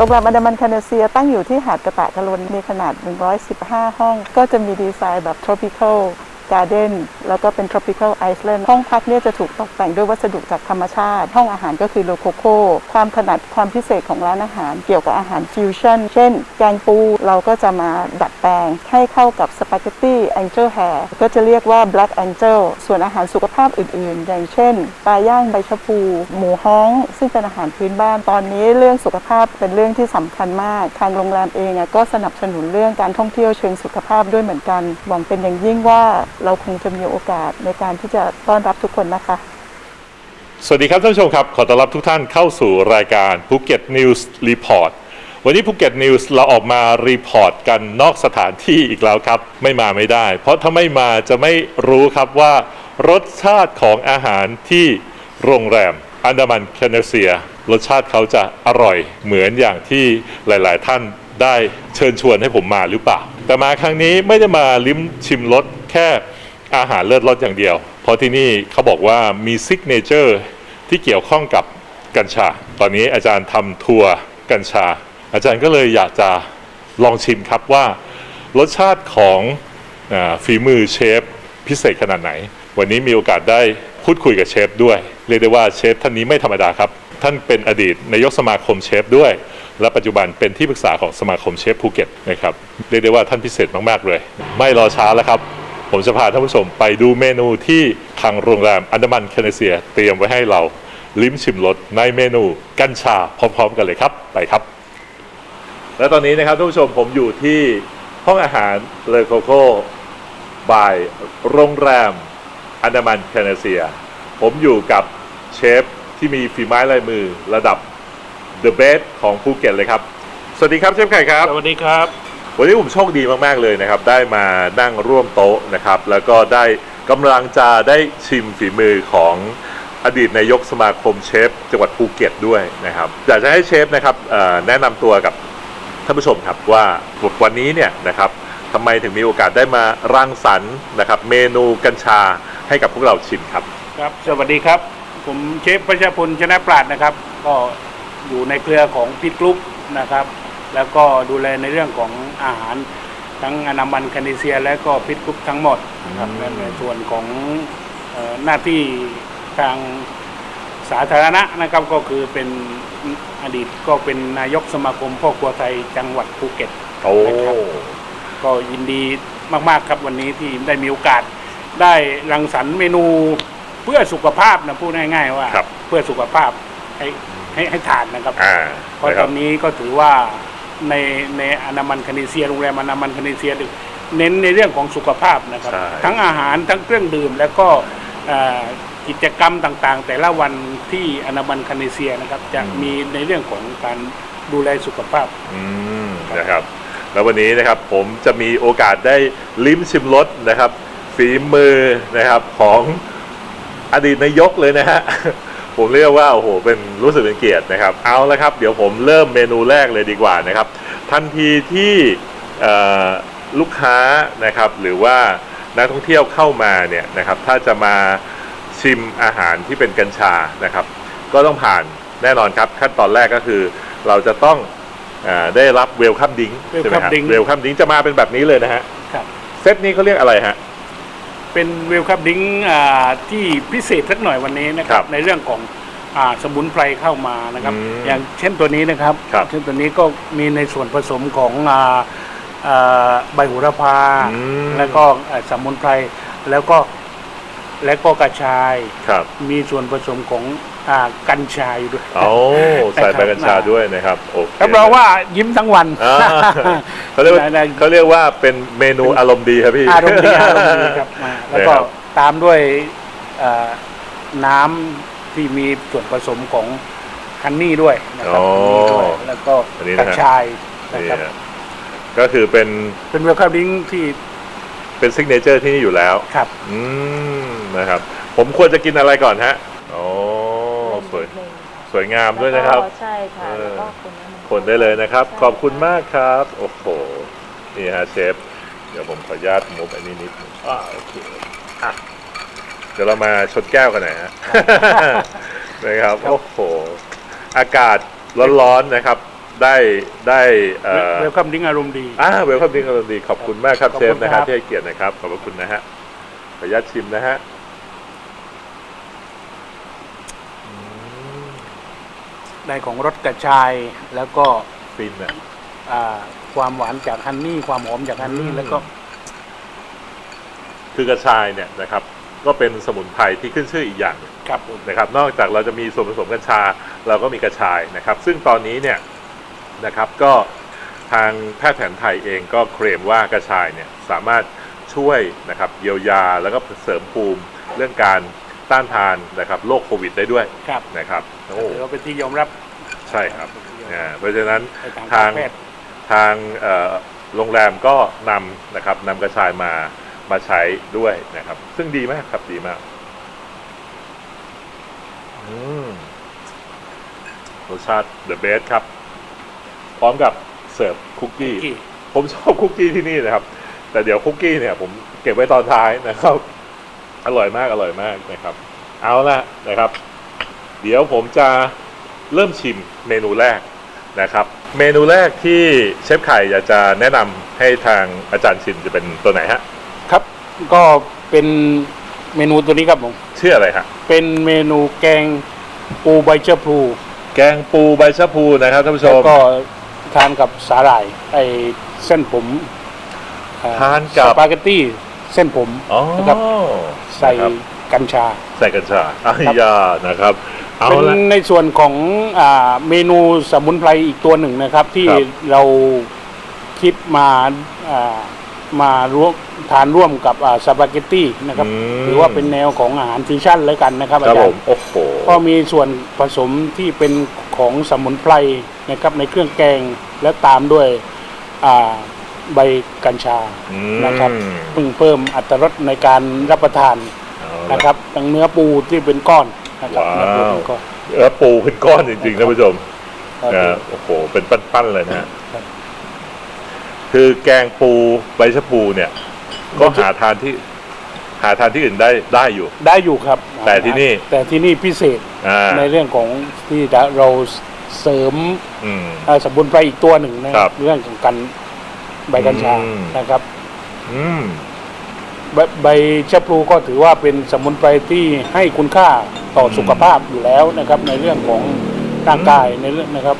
โรงแรมอันดามันคานาเซียตั้งอยู่ที่หาดกระตะกะลนมีขนาด 115 ห้อง ก็จะมีดีไซน์แบบ tropical garden แล้วก็เป็น tropical island ห้องพักเนี่ยจะถูกตกแต่งด้วยวัสดุจากธรรมชาติ ห้องอาหารก็คือโลโคโคความถนัดความพิเศษของร้านอาหาร เกี่ยวกับอาหารฟิวชั่น เช่น แกงปูเราก็จะมาดัดแปลง ให้เข้ากับสปาเกตตี้แองเจิลแฮร์ก็จะเรียกว่า black angel ส่วนอาหารสุขภาพอื่น ๆ อย่างเช่นปลาย่างใบชะพูหมูฮ้อง ซึ่งเป็นอาหารพื้นบ้านตอนนี้เรื่องสุขภาพเป็นเรื่องที่สำคัญมาก ทางโรงแรมเองก็สนับสนุนเรื่องการท่องเที่ยวเชิงสุขภาพด้วยเหมือนกัน หวังเป็นอย่างยิ่งว่าเราคงจะมีโอกาสในการที่จะต้อนรับทุกคนนะคะ สวัสดีครับท่านผู้ชมครับ ขอต้อนรับทุกท่านเข้าสู่รายการภูเก็ตนิวส์รีพอร์ตวันนี้ภูเก็ตนิวส์เราออกมารีพอร์ตกันนอกสถานที่อีกแล้วครับ ไม่มาไม่ได้ เพราะถ้าไม่มาจะไม่รู้ครับว่ารสชาติของอาหารที่โรงแรมอันดามันแคนาเซีย รสชาติเขาจะอร่อยเหมือนอย่างที่หลาย ๆ ท่านได้เชิญชวนให้ผมมาหรือเปล่า แต่มาครั้งนี้ไม่ได้มาลิ้มชิมรสแค่ อาหารเลิศรสอย่างเดียว เพราะที่นี่เขาบอกว่ามีซิกเนเจอร์ที่เกี่ยวข้องกับกัญชา ตอนนี้อาจารย์ทำทัวร์กัญชา อาจารย์ก็เลยอยากจะลองชิมครับว่ารสชาติของอฝีมือเชฟพิเศษขนาดไหน วันนี้มีโอกาสได้พูดคุยกับเชฟด้วย เรียกได้ว่าเชฟท่านนี้ไม่ธรรมดาครับ ท่านเป็นอดีตนายกสมาคมเชฟด้วย และปัจจุบันเป็นที่ปรึกษาของสมาคมเชฟภูเก็ตนะครับ เรียกได้ว่าท่านพิเศษมาก ๆ เลย ไม่รอช้าแล้วครับ ผมจะพาท่านผู้ชมไปดูเมนูที่ทางโรงแรมอันดามันแคนาเซีย เตรียมไว้ให้เราลิ้มชิมรสในเมนูกัญชาพร้อมๆ กันเลยครับ ไปครับ และตอนนี้นะครับท่านผู้ชมผมอยู่ที่ห้องอาหารเลโคโค่บายโรงแรมอันดามันแคนาเซีย ผมอยู่กับเชฟที่มีฝีไม้ลายมือระดับ The Best ของภูเก็ตเลยครับ สวัสดีครับเชฟไข่ครับ สวัสดีครับ วันนี้ผมโชคดีมากๆเลยนะครับ ได้มานั่งร่วมโต๊ะนะครับ แล้วก็ได้กำลังจะได้ชิมฝีมือของอดีตนายกสมาคมเชฟจังหวัดภูเก็ตด้วยนะครับอยากจะให้เชฟนะครับแนะนำตัวกับท่านผู้ชมครับว่าวันนี้เนี่ยนะครับทำไมถึงมีโอกาสได้มารังสรรค์นะครับ เมนูกัญชาให้กับพวกเราชิมครับครับ สวัสดีครับ ผมเชฟประชาพลชนะปราดนะครับ ก็อยู่ในเครือของพิทกรุ๊ปนะครับ แล้วก็ดูแลในเรื่องของอาหารทั้งอนามันคานิเซียและก็พิทกรุ๊ปทั้งหมดนะครับอืมและในส่วนของเอ่อหน้าที่ทางสาธารณะนะครับก็คือเป็นอดีตก็เป็นนายกสมาคมพ่อครัวไทยจังหวัดภูเก็ตโอ้นะครับก็ยินดีมากๆครับวันนี้ที่ได้มีโอกาสได้รังสรรค์เมนูเพื่อสุขภาพนะพูดง่ายๆว่าครับเพื่อสุขภาพให้ให้ให้ทานนะครับอ่าเพราะนะคตรัอบนนี้ก็ถือว่า ในในอนามันคานิเซียโรงแรมอนามันคานิเซียเน้นในเรื่องของสุขภาพนะครับ ใช่ ทั้งอาหารทั้งเครื่องดื่มแล้วก็เอ่อกิจกรรมต่างๆ แต่ละวันที่อนามันคานิเซียนะครับ จะมีในเรื่องของการดูแลสุขภาพ อืมนะครับ แล้ววันนี้นะครับผมจะมีโอกาสได้ลิ้มชิมรสนะครับ ฝีมือนะครับของอดีตนายกเลยนะฮะ ผมเรียกว่าโอ้โหเป็นรู้สึกเป็นเกียรตินะครับ เอาละครับ เดี๋ยวผมเริ่มเมนูแรกเลยดีกว่านะครับ ทันทีที่เอ่อลูกค้านะครับหรือว่านักท่องเที่ยวเข้ามาเนี่ยนะครับ ถ้าจะมาชิมอาหารที่เป็นกัญชานะครับ ก็ต้องผ่านแน่นอนครับขั้นตอนแรกก็คือ เราจะต้องอาได้รับเวลคัมดิ้งใช่ไหมครับ Welcome drink เวลคัมดิ้งจะมาเป็นแบบนี้เลยนะฮะครับเซตนี้เขาเรียกอะไรฮะ เป็นเวลคัมดิ้งที่พิเศษสักหน่อยวันนี้นะคครัรับบในเรื่องของอาสมุนไพรเข้ามานะครับอืมอย่างเช่นตัวนี้นะครับครับเช่นตัวนี้ก็มีในส่วนผสมของอ่าอ่าใบโหระพาอืมแล้วก็อ่าสมุนไพรแล้วก็แล้วก็กระชายครับมีส่วนผสมของ อากัญชาอยู่ด้วยโอ้ใส่ใบกัญชาด้วยนะครับโอเครับรองว่ายิ้มทั้งวันอ่าเขาเรียกว่าได้เขาเรียกว่าเป็นเมนูอารมณ์ดีครับพี่ อารมณ์ดีอารมณ์ดีครับมาแล้วก็นะครับ ตามด้วยเอ่อน้ำที่มีส่วนผสมของฮันนี่ด้วยนะครับอ๋อฮันนี่ด้วยแล้วก็อันนี้กนะระฮะ ชายนะนี่ครับ ฮะก็คือเป็นเป็นเวลคัมดิ้งที่เป็นซิกเนเจอร์ที่นี่อยู่แล้ว ครับ อืมนะครับ ผมควรจะกินอะไรก่อนฮะ โอ้ สวยสวยงามด้วยนะครับ แล้วก็ใช่ค่ะเออ แล้วก็คนนั้นคนได้เลยนะครับ ใช่ขอบคุณมากครับ โอ้โห นี่ฮะเชฟ เดี๋ยวผมขออนุญาตมุบอันนี้นิดนึงอ่าโอเคอะเดี๋ยวเรามาชนแก้วกันหน่อยฮะ นะครับ โอ้โห อากาศร้อนๆนะครับ ได้ได้เอ่อ เวลคัมดิ้งอารมณ์ดี อ่าเวลคัมดิ้งอารมณ์ดีขอบคุณมากครับขอบเชคุฟณนะคครัรับบที่ให้เกียรตินะครับ ขอบพระคุณนะฮะขออนุญาตชิมนะฮะ ได้ของรสกระชาย แล้วก็ฟินอะ อ่าความหวานจากฮันนี่ ความหอมจากฮันนี่อืม แล้วก็ คือกระชายเนี่ยนะครับ ก็เป็นสมุนไพรที่ขึ้นชื่ออีกอย่างหนึ่งครับผมนะครับ นอกจากเราจะมีส่วนผสมกัญชา เราก็มีกระชายนะครับ ซึ่งตอนนี้เนี่ยนะครับก็ทางแพทย์แผนไทยเองก็เคลมว่ากระชายเนี่ยสามารถช่วยนะครับเยียวยาแล้วก็เสริมภูมิเรื่องการ ต้านทานนะครับโรคโควิดได้ด้วยครับนะครับโอ้ถือว่าเป็นที่ยอมรับใช่ครับอ่าเพราะฉะนั้นในทางทาการงแพทย์ทางเอ่อโรงแรมก็นำนะครับนำกระชายมามาใช้ด้วยนะครับ ซึ่งดีมากครับดีมากอืมรสชาติ the best ครับ พร้อมกับเสิร์ฟคุกกี้ที่ผมชอบคุกกี้ที่นี่นะครับ แต่เดี๋ยวคุกกี้เนี่ยผมเก็บไว้ตอนท้ายนะครับ อร่อยมากอร่อยมากนะครับ เอาละนะครับ เดี๋ยวผมจะเริ่มชิมเมนูแรกนะครับ เมนูแรกที่เชฟไข่อยากจะแนะนำให้ทางอาจารย์ชิมจะเป็นตัวไหนฮะครับ ก็เป็นเมนูตัวนี้ครับผมชื่ออะไรฮะเป็นเมนูแกงปูใบเชื้อพลูแกงปูใบชะพูนะครับท่านผู้ชแล้วมก็ทานกับสาหร่ายไอเส้นผมอ่ทานกับสปาเกตตี้เส้นผม อ๋อนะครับ ใส่นะครับ กัญชา ใส่กัญชาอายานะครับ เอาเป็นละ ในส่วนของอาเมนูสมุนไพรอีกตัวหนึ่งนะครับ ที่ครับเราคิดมาอ่ามาร่วมทานร่วมกับอ่าสปาเกตตี้นะครับอืม หรือว่าเป็นแนวของอาหารฟิวชั่นแล้วกันนะครับคอารับจาผรมย์โอ้โห ก็มีส่วนผสมที่เป็นของสมุนไพรนะครับในเครื่องแกงและตามด้วยอ่า ใบกัญชาอืมนะครับเพิ่งเพิ่มอัตรรสในการรับประทานเอาละ นะครับทั้งเนื้อปูที่เป็นก้อนนะครับว้าวเนื้อปูเป็นก้อนเออปูเป็นก้อนจริงๆท่านผู้ชมครับนะโอ้โหเป็นปั้นๆเลยนะฮะครับ คือแกงปูใบชะพูเนี่ย ก็หาทานที่ หาทานที่อื่นได้ได้อยู่ ได้อยู่ครับแต่ที่นี่ แต่ที่นี่พิเศษอ่าในเรื่องของที่เราเสริม อืม เอ่อสมุนไพรอีกตัวหนึ่งนะครับ เรื่องของการ ใบกัญชาอืม นะครับ อืม ใบใบชะพลูก็ถือว่าเป็นสมุนไพรที่ให้คุณค่าต่ออม สุขภาพอยู่แล้วนะครับ ในเรื่องของร่างกายในเรื่องนะครับ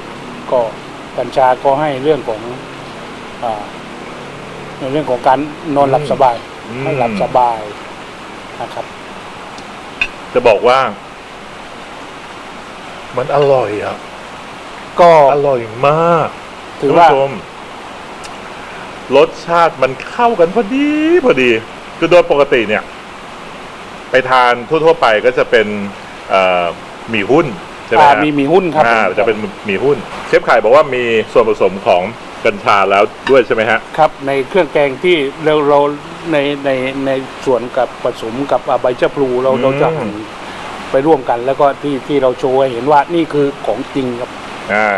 ก็กัญชาก็ให้เรื่องของอาในเรื่องของการนอนหลับสบายอืมให้หลับสบายนะครับ จะบอกว่า มันอร่อยอะ ก็อร่อยมากถือท่านว่าผู้ชม รสชาติมันเข้ากันพอดีพอดีคือโดยปกติเนี่ย ไปทานทั่ว ๆ ไปก็จะเป็นเอ่อหมี่หุ้นใช่ไหมอ่าฮะมีมีหุ้นครับอ่าผมจะเป็นหมี่หุ้น เชฟไข่บอกว่ามีส่วนผสมของกัญชาแล้วด้วยใช่ไหมฮะครับในเครื่องแกงที่เราเราในในในส่วนกับผสมกับอ่าใบชะพลูเราอืมเราจะหั่นไปร่วมกัน แล้วก็ที่ที่เราโชว์ให้เห็นว่านี่คือของจริงครับอ่า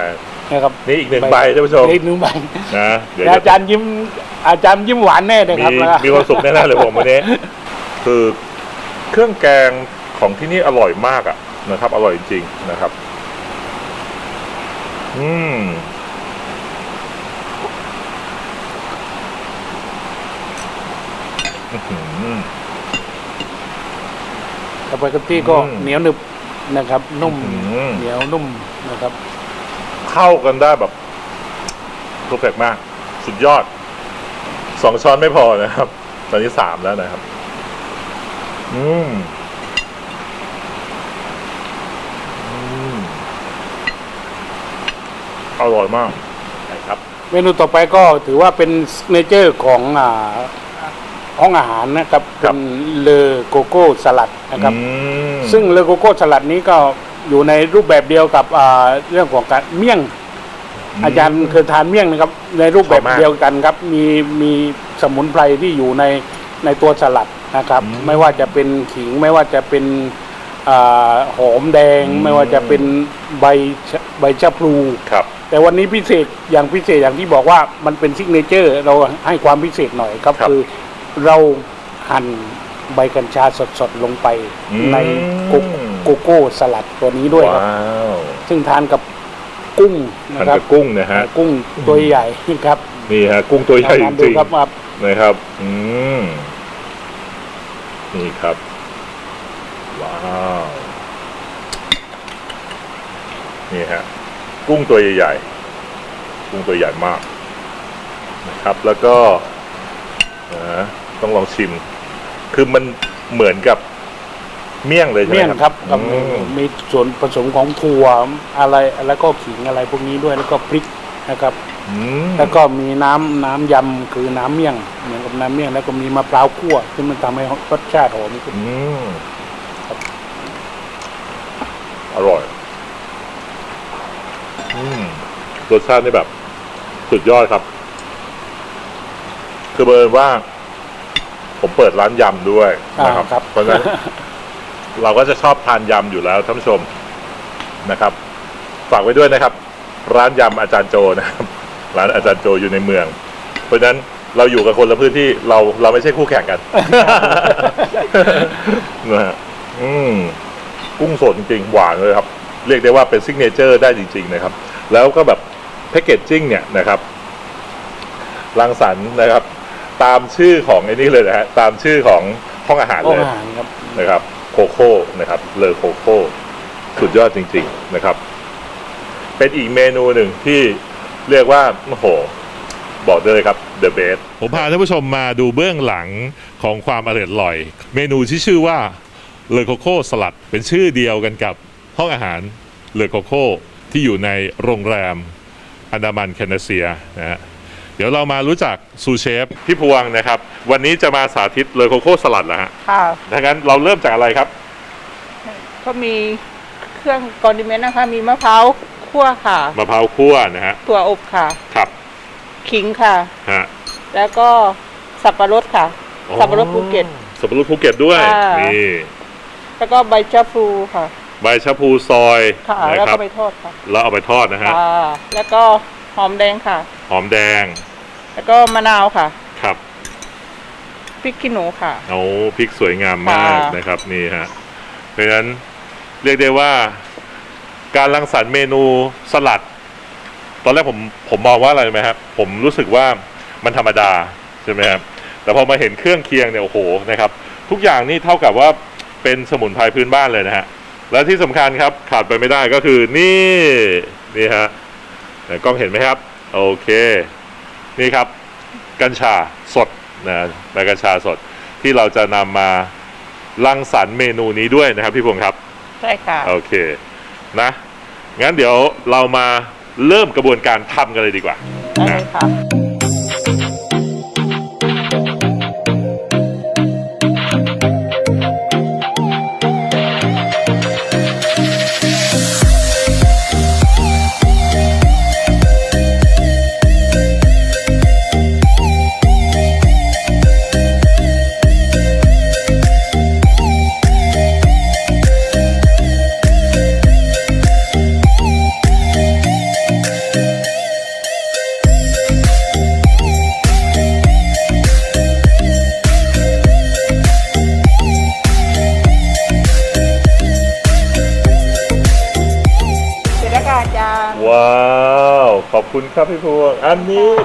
นะครับนี่อีกหนึ่งใบท่านผู้ชมอีกหนึ่งใบนะเดี๋ยวอาจะจารย์ยิ้มอาจารย์ยิ้มหวานแน่เลยมีครับนะมีความสุขแน่ๆเลยผมวันนี้คือเครื่องแกงของที่นี่อร่อยมากอะนะครับ อร่อยจริงๆนะครับ อืมอื้อหือสปาเกตตี้ก็อืมเหนียวหนึบนะครับ นุ่มอืมเหนียวนุ่มนะครับ เข้ากันได้แบบเพอร์เฟกมาก สุดยอดสองช้อนไม่พอนะครับ ตอนนี้สามแล้วนะครับ อืมอืมอร่อยมากนะครับ เมนูต่อไปก็ถือว่าเป็นเนเจอร์ของอ่าห้องอาหารนะครับครัเป็บนเลอโกโก้สลัดนะครับอืมซึ่งเลอโกโก้สลัดนี้ก็ อยู่ในรูปแบบเดียวกับอ่าเรื่องของการเมี่ยง อาจารย์เคยทานเมี่ยงนะครับ ในรูปแบบชอบมากเดียวกันครับ มีมีสมุนไพรที่อยู่ในในตัวสลัดนะครับอืมไม่ว่าจะเป็นขิงไม่ว่าจะเป็นอ่าหอมแดงอืมไม่ว่าจะเป็นใบชะใบชะพลูครับ แต่วันนี้พิเศษอย่างพิเศษอย่างที่บอกว่ามันเป็นซิกเนเจอร์ เราให้ความพิเศษหน่อยครับครับคือเราหั่นใบกัญชาสดๆลงไปอืมในโก โกโก้สลัดตัวนี้ด้วยครับ ว้าวซึ่งทานกับกุ้งทานนะครับกับกุ้งนะฮะ กุ้งตัวใหญ่ครับนี่ฮะ กุ้งตัวใหญ่ลองจดูริงครับว่าๆนะครับ อืม นี่ครับ ว้าว นี่ฮะ กุ้งตัวใหญ่ๆ กุ้งตัวใหญ่มาก นะครับ แล้วก็นะต้องลองชิม คือมันเหมือนกับ เมี่ยงเลยใช่ไหมเมี่ยงครับอืมมีส่วนผสมของถั่วอะไรแล้วก็ขิงอะไรพวกนี้ด้วยแล้วก็พริกนะครับ อืมแล้วก็มีน้ำน้ำยำคือน้ำเมี่ยงเหมือนกับน้ำเมี่ยง แล้วก็มีมะพร้าวคั่วซึ่งมันทำให้รสชาติหอมขึ้นอืมอร่อยอืมรสชาตินี่แบบ สุดยอดครับ คือเบอร์ว่า ผมเปิดร้านยำด้วยนะครับอ่าครับ เพราะฉะนั้น เราก็จะชอบทานยำอยู่แล้วท่านผู้ชมนะครับ ฝากไว้ด้วยนะครับ ร้านยำอาจารย์โจนะครับ ร้านอาจารย์โจอยู่ในเมือง เพราะฉะนั้นเราอยู่กับคนละพื้นที่เราเราไม่ใช่คู่แข่งกัน นะฮะอืมกุ้งสดจริงๆหวานเลยครับ เรียกได้ว่าเป็นซิกเนเจอร์ได้จริง ๆ นะครับ แล้วก็แบบแพคเกจจิ้งเนี่ยนะครับรังสรรค์นะครับ ตามชื่อของไอ้นี่เลยนะฮะตามชื่อของห้องอาหารห้องเลยอาหารครับ นะครับ โคโค่นะครับเลอโคโค่สุดยอดจริง ๆนะครับ เป็นอีกเมนูหนึ่งที่เรียกว่าโอ้โหบอกเลยครับ The Best ผมพาท่านผู้ชมมาดูเบื้องหลังของความอร่อยอร่อยเมนูที่ชื่อว่าเลอโคโค่สลัดเป็นชื่อเดียวกันกับห้องอาหารเลอโคโค่ที่อยู่ในโรงแรมอันดามันแคนาเซียนะฮะ เดี๋ยวเรามารู้จักซูเชฟพี่พวงนะครับ วันนี้จะมาสาธิตเลอโคโค่สลัดแล้วฮะค่ะดังนั้นเราเริ่มจากอะไรครับ ก็มีเครื่องคอนดิเมนต์นะคะ มีมะพร้าวคั่วค่ะ มะพร้าวคั่วนะฮะถั่วอบค่ะ ครับ ขิงค่ะ ฮะ แล้วก็สับปะรดค่ะสับปะรดภูเก็ต สับปะรดภูเก็ตด้วย ค่ะ นี่แล้วก็ใบชะพลูค่ะ ใบชะพูซอยค่ะ นะแล้วครัก็บไปทอดค่ะแล้วเอาไปทอดนะฮะ ค่ะแล้วก็หอมแดงค่ะ หอมแดง แล้วก็มะนาวค่ะครับพริกขี้หนูค่ะ เอาพริกสวยงามมากค่ะ นะครับนี่ฮะเพราะฉะนั้นเรียกได้ว่า การรังสรรค์เมนูสลัด ตอนแรกผมผมมองว่าอะไรรู้ไหมครับ ผมรู้สึกว่ามันธรรมดาใช่ไหมครับแต่พอมาเห็นเครื่องเคียงเนี่ยโอ้โหนะครับ ทุกอย่างนี่เท่ากับว่าเป็นสมุนไพรพื้นบ้านเลยนะฮะและที่สำคัญครับขาดไปไม่ได้ก็คือนี่นี่ฮะไหนกล้องเห็นไหมครับ โอเค นี่ครับกัญชาสดนะใบกัญชาสดที่เราจะนำมารังสรรค์เมนูนี้ด้วยนะครับพี่พงศ์ครับใช่ค่ะโอเคนะงั้นเดี๋ยวเรามาเริ่มกระบวนการทำกันเลยดีกว่าได้เลนะยค่ะ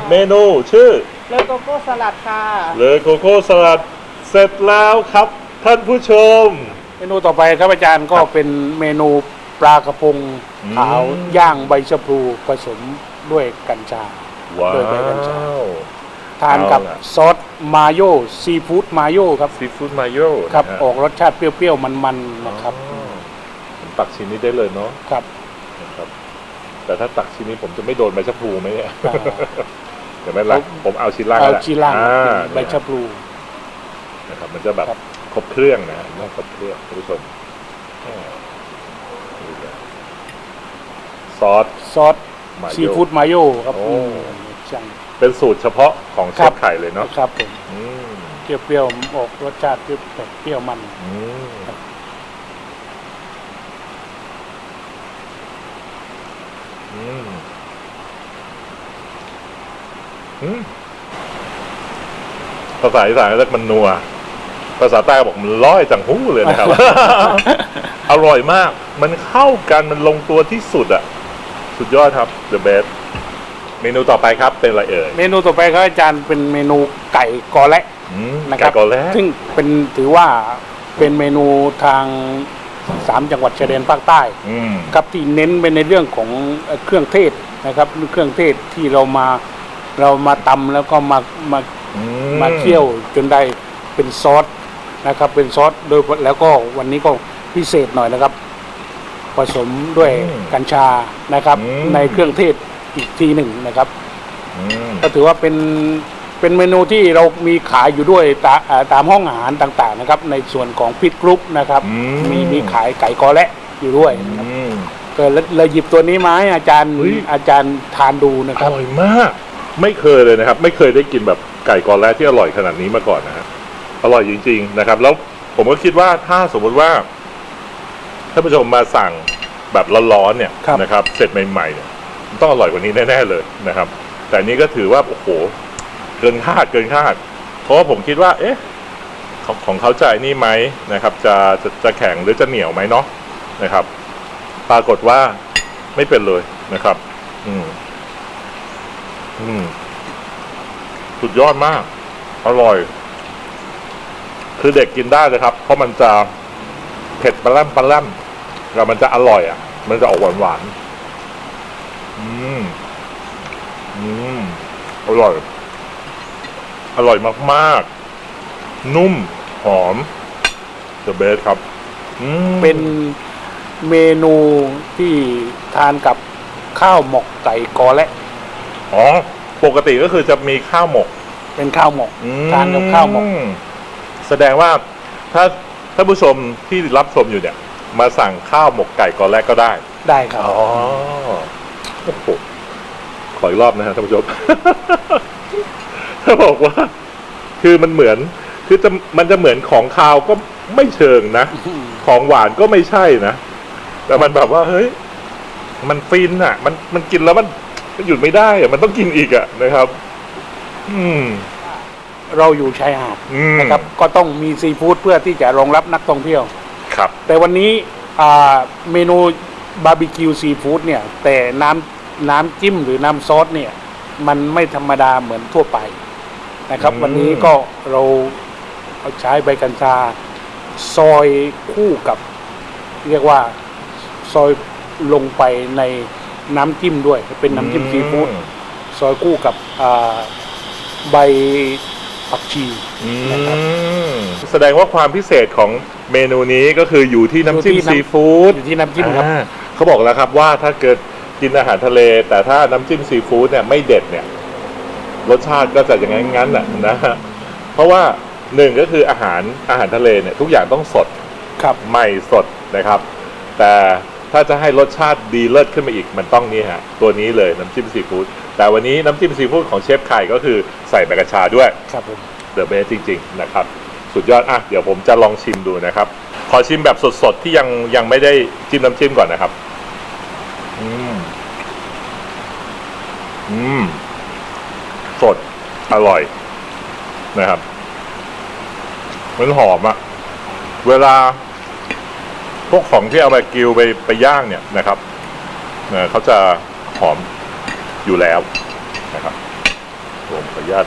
เมนูชื่อเลโกโก้สลัดค่ะ เลอโคโค่สลัดเสร็จแล้วครับท่านผู้ชม เมนูต่อไปครับอาจารย์ก็ครับเป็นเมนูปลากระพงอืม ขาวย่างใบชะพลูผสมด้วยกัญชา ว้าโดยใบกัญชาว ทานกับเอาล่ะ ซอสมาโยซีฟู้ดมาโยครับซีฟู้ดมาโยครับนะฮะออกรสชาติเปรี้ยวๆ มันๆนะครับอ๋อผมตักชิ้นนี้ได้เลยเนาะครับนะครับ แต่ถ้าตักชิ้นนี้ผมจะไม่โดนใบชะพลูไหมเนี่ย อ่า เดี๋ยวไม่เป็นไรผมเอาชิ้นล่างเอาก็ได้ชีล่างอ่าใบชะพลู นะครับ มันจะแบบครับ ครบเครื่องนะต้องครบเครื่องท่านผู้ชมอ่านี่เลยซอส ซอสมาโยซีฟู้ดมาโยครับโอ้ใช่เป็นสูตรเฉพาะของเชครัฟบ ไข่เลยเนาะครับผมอืมเปรี้ยวๆออกรสชาติเปรี้ยวเปรี้ยวมัน อืมครับอืมอืม ภาษาอีสานเรียกมันนัว ภาษาใต้บอกมันร้อยจังหู้เลยนะครับ อร่อยมาก มันเข้ากันมันลงตัวที่สุดอะสุดยอดครับ the best เมนูต่อไปครับเป็นอะไรเอ่ย เมนูต่อไปครับอาจารย์เป็นเมนูไก่กอและอืมนะคไก่รับกอแล้วซึ่งเป็นถือว่าเป็นเมนูทางสามจังหวัดชายแดนภาคใต้อืม ครับที่เน้นไปในเรื่องของเอ่อเครื่องเทศนะครับเครื่องเทศที่เรามา เรามาตำแล้วก็มามาอืมาเคี่ยวจนได้เป็นซอสนะครับ เป็นซอสโดยแล้วก็วันนี้ก็พิเศษหน่อยนะครับ ผสมด้วยกัญชานะครับในเครื่องเทศอีกทีหนึ่งนะครับ อืมก็ถือว่าเป็นเป็นเมนูที่เรามีขายอยู่ด้วยตาอ่าตามห้องอาหารต่างๆนะครับ ในส่วนของพิทกรุ๊ปนะครับอืมีมีขายไก่กอและอยู่ด้วยอืม ก็เลยเลยหยิบตัวนี้มาให้อาจารย์เฮ้ย อาจารย์ทานดูนะอครับ ร่อยมาก ไม่เคยเลยนะครับ ไม่เคยได้กินแบบไก่กอแลที่อร่อยขนาดนี้มาก่อนนะฮะอร่อยจริง ๆ นะครับ แล้วผมก็คิดว่าถ้าสมมุติว่าท่านผู้ชมมาสั่งแบบร้อนๆเนี่ยครับนะครับ เสร็จใหม่ๆเนี่ยมันต้องอร่อยกว่านี้แน่ๆเลยนะครับ แต่อันนี้ก็ถือว่าโอ้โหเกินคาดเกินคาด เพราะว่าผมคิดว่า เอ๊ะของของเขาจ่ายนี่ไหมนะครับ จะจะจะแข็งหรือจะเหนียวไหมเนาะนะครับ ปรากฏว่าไม่เป็นเลยนะครับ อืม อืม สุดยอดมาก อร่อย คือเด็กกินได้เลยครับ เพราะมันจะเผ็ดปลาแรมปลาแรมแล้วมันจะอร่อย อะ มันจะออกหวานหวานอืม อืม อร่อย อร่อยมากๆ นุ่ม หอม the best ครับ อืมเป็นเมนูที่ทานกับข้าวหมกไก่กอและ อ๋อ ปกติก็คือจะมีข้าวหมกเป็นข้าวหมกอืมทานกับข้าวหมกแสดงว่าถ้าท่านผู้ชมที่รับชมอยู่เนี่ย มาสั่งข้าวหมกไก่ก่อนแรกก็ได้ ได้ครับอ๋อโอ้โหขออีกรอบนะฮะท่านผู้ชม ถ้าบอกว่า คือมันเหมือน คือจะมันจะเหมือนของคาวก็ไม่เชิงนะ ของหวานก็ไม่ใช่นะ แต่มันแบบว่า เฮ้ย มันฟินอะ มันมันกินแล้วมันมัน หยุดไม่ได้อะมันต้องกินอีกอะนะครับ อืม เราอยู่ชายหาดอืมนะครับ ก็ต้องมีซีฟู้ดเพื่อที่จะรองรับนักท่องเที่ยว ครับ แต่วันนี้อ่าเมนูบาร์บีคิวซีฟู้ดเนี่ย แต่น้ำน้ำจิ้มหรือน้ำซอสเนี่ย มันไม่ธรรมดาเหมือนทั่วไปนะครับ อืม วันนี้ก็เราเอาใช้ใบกัญชา ซอยคู่กับ เรียกว่าซอยลงไปใน น้ำจิ้มด้วย เป็นน้ำจิ้มซีฟู้ดซอยคู่กับอ่าใบผักชีอืนะครับมแสดงว่าความพิเศษของเมนูนี้ก็คืออยู่ที่น้ำจิ้มอยู่ที่น้ำซีฟู้ดอยู่ที่น้ำจิ้มครับอ่าเขาบอกแล้วครับว่าถ้าเกิดกินอาหารทะเล แต่ถ้าน้ำจิ้มซีฟู้ดเนี่ยไม่เด็ดเนี่ยรสชาติก็จะอย่างนั้นงั้นน่ะนะฮะเพราะว่าหนึ่งก็คืออาหารอาหารทะเลเนี่ยทุกอย่างต้องสดครับใหม่สดนะครับ แต่ ถ้าจะให้รสชาติดีเลิศขึ้นมาอีกมันต้องนี่ฮะตัวนี้เลยน้ำจิ้มซีฟู้ดแต่วันนี้น้ำจิ้มซีฟู้ดของเชฟไข่ก็คือใส่ใบกระชาด้วยครับผมเดอะเบสจริง ๆ นะครับ สุดยอดอะเดี๋ยวผมจะลองชิมดูนะครับ ขอชิมแบบสดๆที่ยังยังไม่ได้จิ้มน้ำจิ้มก่อนนะครับ อืมอืมสดอร่อยนะครับมันหอมอะเวลา พวกของที่เอาไปกิวไปไปย่างเนี่ยนะครับเเขาจะหอมอยู่แล้วนะครับผมขออนุญาต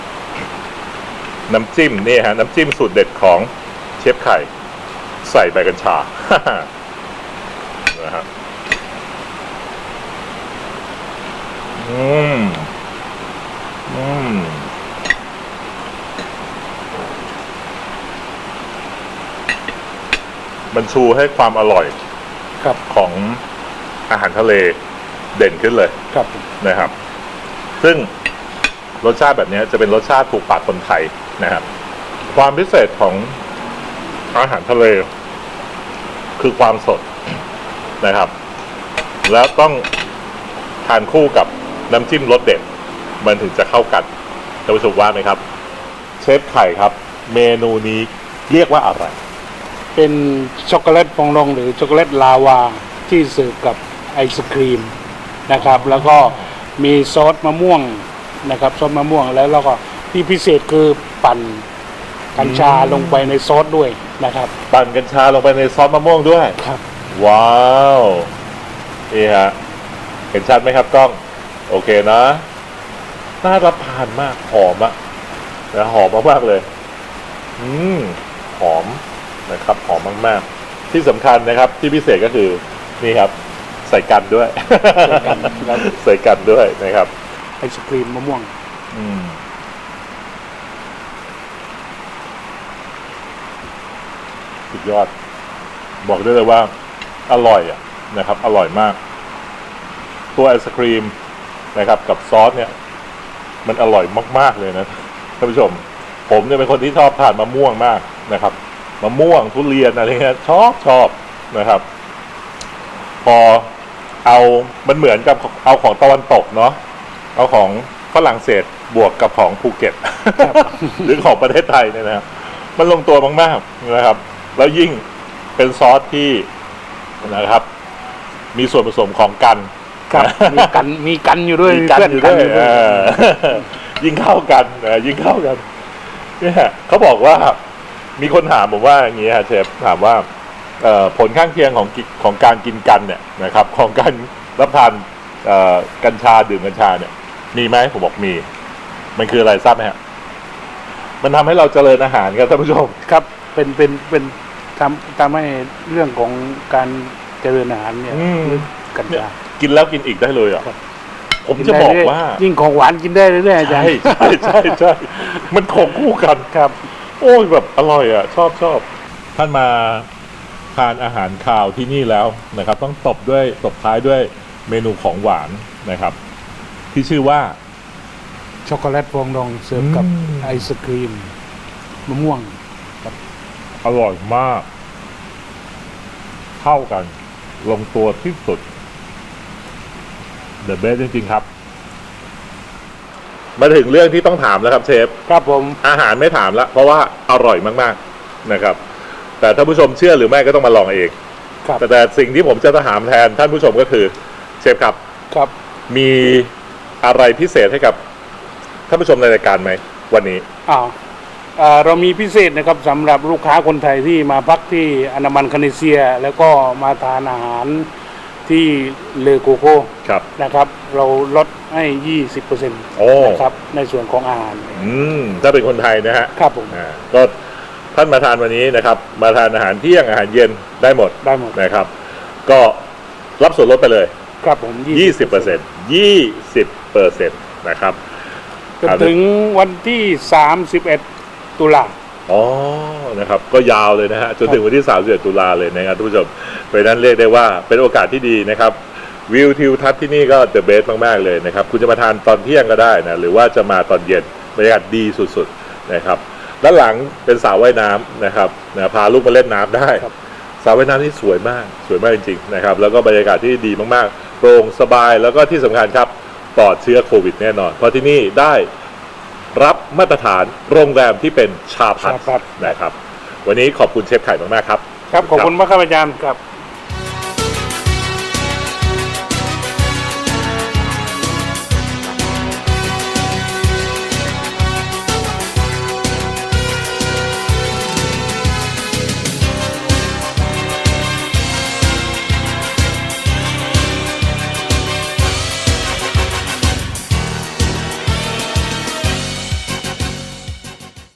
น้ำจิ้มนี่ฮะน้ำจิ้มสูตรเด็ดของเชฟไข่ ใส่ใบกัญชานะฮะอืมอืม มันชูให้ความอร่อยครับของอาหารทะเลเด่นขึ้นเลยครับผมนะครับ ซึ่งรสชาติแบบนี้จะเป็นรสชาติถูกปากคนไทยนะครับ ความพิเศษของอาหารทะเล คือความสดนะครับ แล้วต้องทานคู่กับน้ำจิ้มรสเด็ด มันถึงจะเข้ากันท่านผู้ชมว่าไหมครับ เชฟไข่ครับ เมนูนี้เรียกว่าอะไร เป็นช็อกโกแลตฟองดองหรือช็อกโกแลตลาวาที่เสิร์ฟกับไอศครีมนะครับ แล้วก็มีซอสมะม่วงนะครับซอสมะม่วงแล้วเราก็ที่พิเศษคือปั่นกัญชาอืมลงไปในซอสด้วยนะครับปั่นกัญชาลงไปในซอสมะม่วงด้วย ครับ ว้าวนี่ฮะเห็นชัดไหมครับกล้อง โอเคนะน่ารับทานมากหอมอะนะหอมมากๆเลย อืมหอม นะครับหอมมากๆ ที่สำคัญนะครับที่พิเศษก็คือนี่ครับ ใส่กันด้วย ใส่กันด้วยนะครับไอศครีมมะม่วง อืมสุดยอด บอกได้เลยว่า อร่อยอะนะครับ อร่อยมาก ตัวไอศครีมนะครับ กับซอสเนี่ย มันอร่อยมาก ๆ เลยนะท่านผู้ชม ผมเนี่ยเป็นคนที่ชอบทานมะม่วงมากนะครับ มะม่วงทุเรียนอะไรเงี้ยชอบชอบนะครับ พอเอามันเหมือนกับเอาของตะวันตกเนาะเอาของฝรั่งเศสบวกกับของภูเก็ตหรือของประเทศไทยเนี่ยนะครับมันลงตัวมากๆนะครับ แล้วยิ่งเป็นซอสที่นะครับ มีส่วนผสมของกันครับมีกันมีกันอยู่ด้วยมีกันเพื่อนอยู่กัด้นวยอยู่ด้วยเออยิ่งเข้ากันนะยิ่งเข้ากันเนี่ยเขาบอกว่า มีคนถามผมว่าอย่างนี้ฮะเชฟถามว่าเอ่อผลข้างเคียงของกิของการกินกันเนี่ยนะครับ ของการรับทานเอ่อกัญชาดื่มกัญชาเนี่ย มีไหมผมบอกมี มันคืออะไรทราบไหมฮะมันทำให้เราเจริญอาหารครับท่านผู้ชมครับ เป็นเป็นเป็นทำทำให้เรื่องของการเจริญอาหารเนี่ยอืมกัญเนี่ยชากินแล้วกินอีกได้เลยเหรอะครับผมจะบอกว่า ยิ่งของหวานกินได้เรื่อยๆอาจารใช่ย์ใช่ใช่ใช่มันของคู่กันครับ โอ้ยแบบอร่อยอะ ชอบชอบท่านมาทานอาหารคาวที่นี่แล้วนะครับ ต้องตบด้วยตบท้ายด้วยเมนูของหวานนะครับ ที่ชื่อว่า ช็อกโกแลตฟองดองเสิร์ฟกับอืม ไอศครีมมะม่วง อร่อยมาก เข้ากัน ลงตัวที่สุด The best จริงๆครับ มาถึงเรื่องที่ต้องถามแล้วครับเชฟ ครับผม อาหารไม่ถามละเพราะว่าอร่อยมากๆนะครับ แต่ท่านผู้ชมเชื่อหรือไม่ก็ต้องมาลองเองครับ แต่แต่สิ่งที่ผมจะถามแทนท่านผู้ชมก็คือ เชฟครับครับ มีอะไรพิเศษให้กับท่านผู้ชมในรายการไหมวันนี้ อ้าวอ่าเรามีพิเศษนะครับสำหรับลูกค้าคนไทยที่มาพักที่อนามันคาเนเซีย แล้วก็มาทานอาหารที่เลโกโก้ครับ นะครับ เราลดให้ 20%โอ้นะครับในส่วนของอาหารอืมถ้าเป็นคนไทยนะฮะครับผมอ่าก็ท่านมาทานวันนี้นะครับ มาทานอาหารเที่ยงอาหารเย็นได้หมดได้หมดนะครับ ก็รับส่วนลดไปเลย ครับผม20เปอร์เซ็นต์20เปอร์เซ็นต์นะครับ จนถึงวันที่ 31 ตุลา อ๋อ นะครับ ก็ยาวเลยนะฮะ จนถึงวันที่ 31 ตุลาเลยนะครับทุกผู้ชมเพราะฉะนั้นเรียกได้ว่าเป็นโอกาสที่ดีนะครับ วิวทิวทัศน์ที่นี่ก็เดอะเบสมาก ๆ เลยนะครับ คุณจะมาทานตอนเที่ยงก็ได้นะ หรือว่าจะมาตอนเย็นบรรยากาศดีสุด ๆ นะครับ ด้านหลังเป็นสระว่ายน้ำนะครับนะพาลูกมาเล่นน้ำได้ครับสระว่ายน้ำที่สวยมากสวยมากจริง ๆ นะครับ แล้วก็บรรยากาศที่ดีมากๆโปร่งสบายแล้วก็ที่สำคัญครับปลอดเชื้อโควิดแน่นอน เพราะที่นี่ได้รับมาตรฐานโรงแรมที่เป็นชาพัฒชาพัฒนะครับ วันนี้ขอบคุณเชฟไข่มากๆครับ ครับ ขอบคุณมากครับอาจารย์ครับ